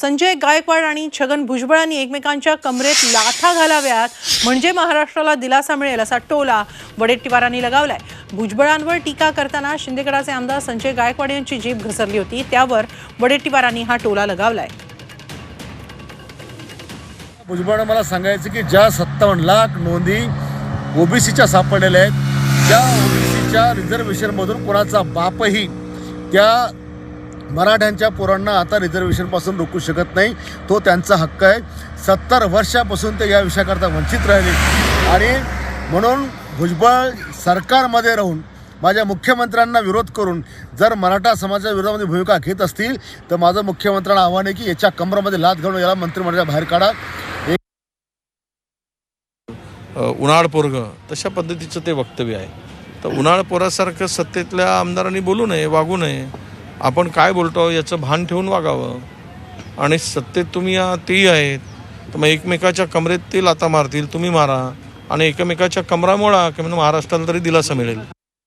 संजय गायकवाड आणि छगन भुजबळांनी एकमेकांच्या कमरेत लाथा घालाव्यात. म्हणजे महाराष्ट्राला दिलासा मिळेल असा टोला वडेट्टीवारांनी लगावलाय. भुजबळांवर टीका करताना शिंदेगडाचे आमदार संजय गायकवाड यांची जीभ घसरली होती. त्यावर वडेट्टीवारांनी हा टोला लगावलाय. भुजबळ मला सांगायचं की ज्या सत्तावन्न लाख नोंदी ओबीसीच्या सापडलेल्या आहेत त्या ओबीसीच्या रिझर्वेशनमधून कोणाचा बापही त्या मराठ्यांच्या पोरांना आता रिझर्वेशनपासून रोखू शकत नाही. तो त्यांचा हक्क आहे. सत्तर वर्षापासून ते या विषयाकरता वंचित राहिले. आणि म्हणून भुजबळ सरकारमध्ये राहून माझ्या मुख्यमंत्र्यांना विरोध करून जर मराठा समाजाच्या विरोधामध्ये भूमिका घेत असतील तर माझं मुख्यमंत्र्यांना आव्हान आहे की याच्या कमरामध्ये लात घालून याला मंत्रिमंडळाच्या बाहेर काढा. अ, उन्हाळ पोरग तशा पद्धतीचं ते वक्तव्य आहे. तर उन्हाळ पोरासारखं सत्तेतल्या आमदारांनी बोलू नये वागू नये. आपण काय बोलतो याचं भान ठेवून वागावं. आणि सत्तेत तुम्ही या तेही आहेत. तर मग एकमेकाच्या कमरेत ते लाता मारतील तुम्ही मारा. आणि एकमेकाच्या कमरा मोडा की म्हणजे महाराष्ट्राला तरी दिलासा मिळेल.